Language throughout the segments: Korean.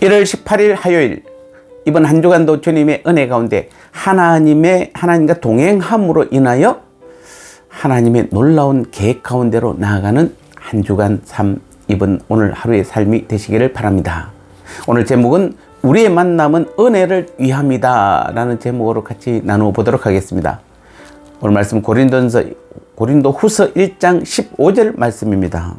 1월 18일 화요일 이번 한 주간도 주님의 은혜 가운데 하나님의 하나님과 동행함으로 인하여 하나님의 놀라운 계획 가운데로 나아가는 한 주간 삶 이번 오늘 하루의 삶이 되시기를 바랍니다. 오늘 제목은 우리의 만남은 은혜를 위함이다 라는 제목으로 같이 나누어 보도록 하겠습니다. 오늘 말씀 고린도전서 고린도 후서 1장 15절 말씀입니다.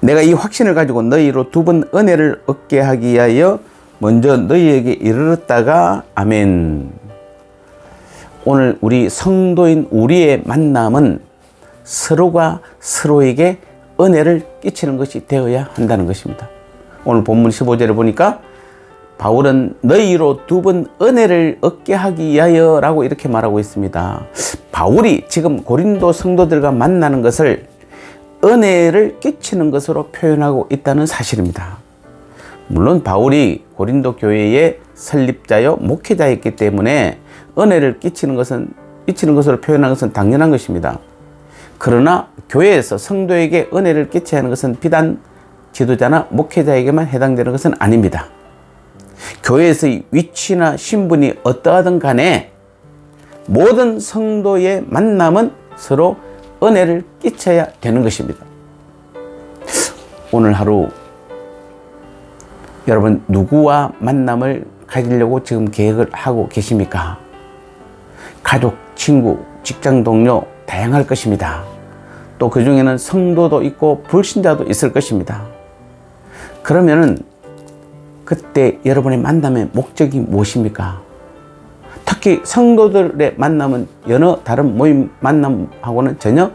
내가 이 확신을 가지고 너희로 두 번 은혜를 얻게 하기 위하여 먼저 너희에게 이르렀다가 아멘. 오늘 우리 성도인 우리의 만남은 서로가 서로에게 은혜를 끼치는 것이 되어야 한다는 것입니다. 오늘 본문 15절을 보니까 바울은 너희로 두 번 은혜를 얻게 하기 위하여 라고 이렇게 말하고 있습니다. 바울이 지금 고린도 성도들과 만나는 것을 은혜를 끼치는 것으로 표현하고 있다는 사실입니다. 물론 바울이 고린도 교회의 설립자요 목회자였기 때문에 은혜를 끼치는 것은 끼치는 것으로 표현하는 것은 당연한 것입니다. 그러나 교회에서 성도에게 은혜를 하는 것은 비단 지도자나 목회자에게만 해당되는 것은 아닙니다. 교회에서의 위치나 신분이 어떠하든 간에 모든 성도의 만남은 서로 은혜를 끼쳐야 되는 것입니다. 오늘 하루 여러분 누구와 만남을 가지려고 지금 계획을 하고 계십니까? 가족, 친구, 직장 동료 다양할 것입니다. 또 그 중에는 성도도 있고 불신자도 있을 것입니다. 그러면은 그때 여러분의 만남의 목적이 무엇입니까? 특히 성도들의 만남은 여러 다른 모임 만남하고는 전혀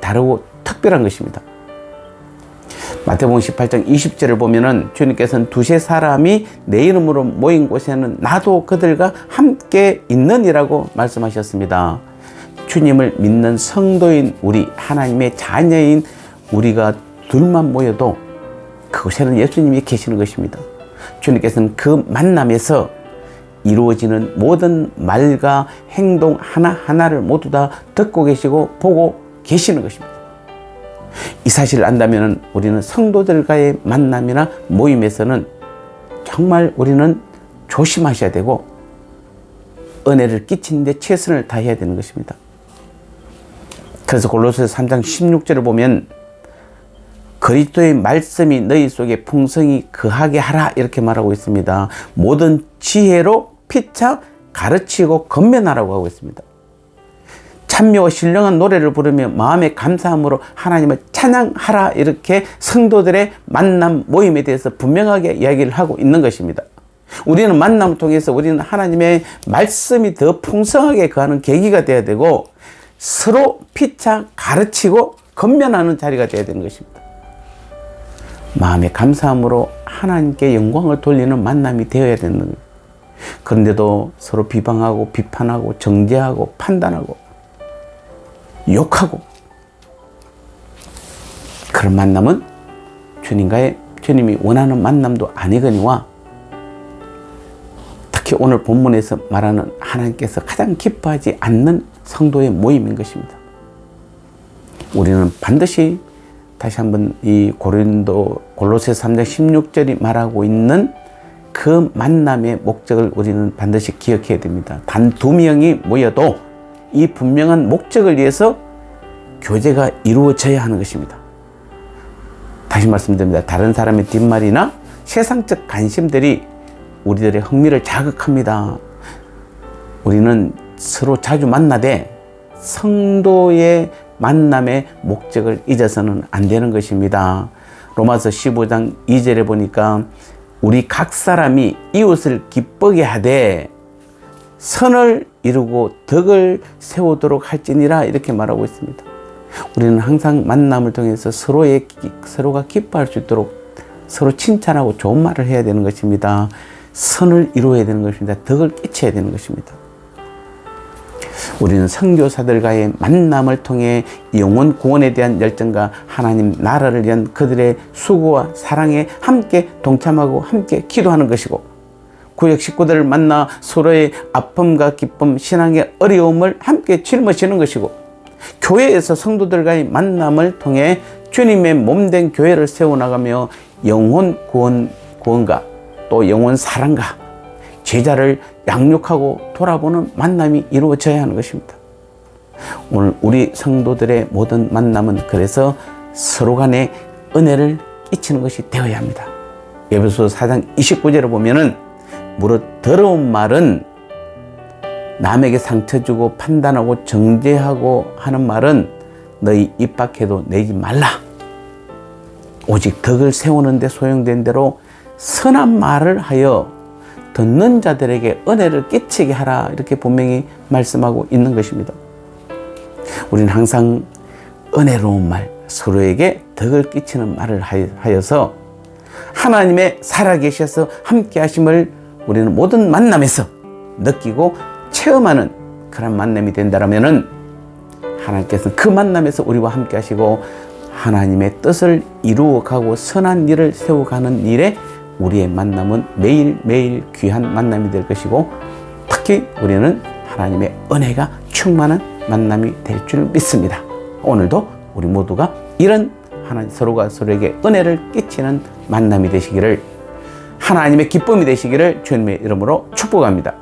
다르고 특별한 것입니다. 마태복음 18장 20절을 보면은 주님께서는 두세 사람이 내 이름으로 모인 곳에는 나도 그들과 함께 있는이라고 말씀하셨습니다. 주님을 믿는 성도인 우리 하나님의 자녀인 우리가 둘만 모여도 그곳에는 예수님이 계시는 것입니다. 주님께서는 그 만남에서 이루어지는 모든 말과 행동 하나하나를 모두 다 듣고 계시고 보고 계시는 것입니다. 이 사실을 안다면 우리는 성도들과의 만남이나 모임에서는 정말 우리는 조심하셔야 되고 은혜를 끼치는데 최선을 다해야 되는 것입니다. 그래서 골로새서 3장 16절을 보면 그리스도의 말씀이 너희 속에 풍성히 거하게 하라 이렇게 말하고 있습니다. 모든 지혜로 피차 가르치고 건면하라고 하고 있습니다. 찬미와 신령한 노래를 부르며 마음의 감사함으로 하나님을 찬양하라 이렇게 성도들의 만남 모임에 대해서 분명하게 이야기를 하고 있는 것입니다. 우리는 만남을 통해서 우리는 하나님의 말씀이 더 풍성하게 거하는 계기가 되어야 되고 서로 피차 가르치고 건면하는 자리가 되어야 되는 것입니다. 마음의 감사함으로 하나님께 영광을 돌리는 만남이 되어야 되는. 그런데도 서로 비방하고 비판하고 정죄하고 판단하고 욕하고 그런 만남은 주님과의 주님이 원하는 만남도 아니거니와 특히 오늘 본문에서 말하는 하나님께서 가장 기뻐하지 않는 성도의 모임인 것입니다. 우리는 반드시 다시 한번 이 고린도 골로새 3장 16절이 말하고 있는 그 만남의 목적을 우리는 반드시 기억해야 됩니다. 단 두 명이 모여도 이 분명한 목적을 위해서 교제가 이루어져야 하는 것입니다. 다시 말씀드립니다. 다른 사람의 뒷말이나 세상적 관심들이 우리들의 흥미를 자극합니다. 우리는 서로 자주 만나되 성도의 만남의 목적을 잊어서는 안 되는 것입니다. 로마서 15장 2절에 보니까 우리 각 사람이 이웃을 기쁘게 하되 선을 이루고 덕을 세우도록 할지니라 이렇게 말하고 있습니다. 우리는 항상 만남을 통해서 서로의 서로가 기뻐할 수 있도록 서로 칭찬하고 좋은 말을 해야 되는 것입니다. 선을 이루어야 되는 것입니다. 덕을 끼쳐야 되는 것입니다. 우리는 선교사들과의 만남을 통해 영혼 구원에 대한 열정과 하나님 나라를 위한 그들의 수고와 사랑에 함께 동참하고 함께 기도하는 것이고 구역 식구들을 만나 서로의 아픔과 기쁨, 신앙의 어려움을 함께 짊어지는 것이고 교회에서 성도들과의 만남을 통해 주님의 몸된 교회를 세워나가며 영혼 구원 구원과 또 영원 사랑과 제자를 양육하고 돌아보는 만남이 이루어져야 하는 것입니다. 오늘 우리 성도들의 모든 만남은 그래서 서로 간에 은혜를 끼치는 것이 되어야 합니다. 에베소 4장 29절에 보면은 무릇 더러운 말은 남에게 상처 주고 판단하고 정죄하고 하는 말은 너희 입 밖에도 내지 말라. 오직 덕을 세우는데 소용된 대로 선한 말을 하여 듣는 자들에게 은혜를 끼치게 하라. 이렇게 분명히 말씀하고 있는 것입니다. 우리는 항상 은혜로운 말, 서로에게 덕을 끼치는 말을 하여서 하나님의 살아계셔서 함께 하심을 우리는 모든 만남에서 느끼고 체험하는 그런 만남이 된다면 하나님께서는 그 만남에서 우리와 함께 하시고 하나님의 뜻을 이루어 가고 선한 일을 세워 가는 일에 우리의 만남은 매일매일 귀한 만남이 될 것이고 특히 우리는 하나님의 은혜가 충만한 만남이 될 줄 믿습니다. 오늘도 우리 모두가 이런 하나님 서로가 서로에게 은혜를 끼치는 만남이 되시기를 하나님의 기쁨이 되시기를 주님의 이름으로 축복합니다.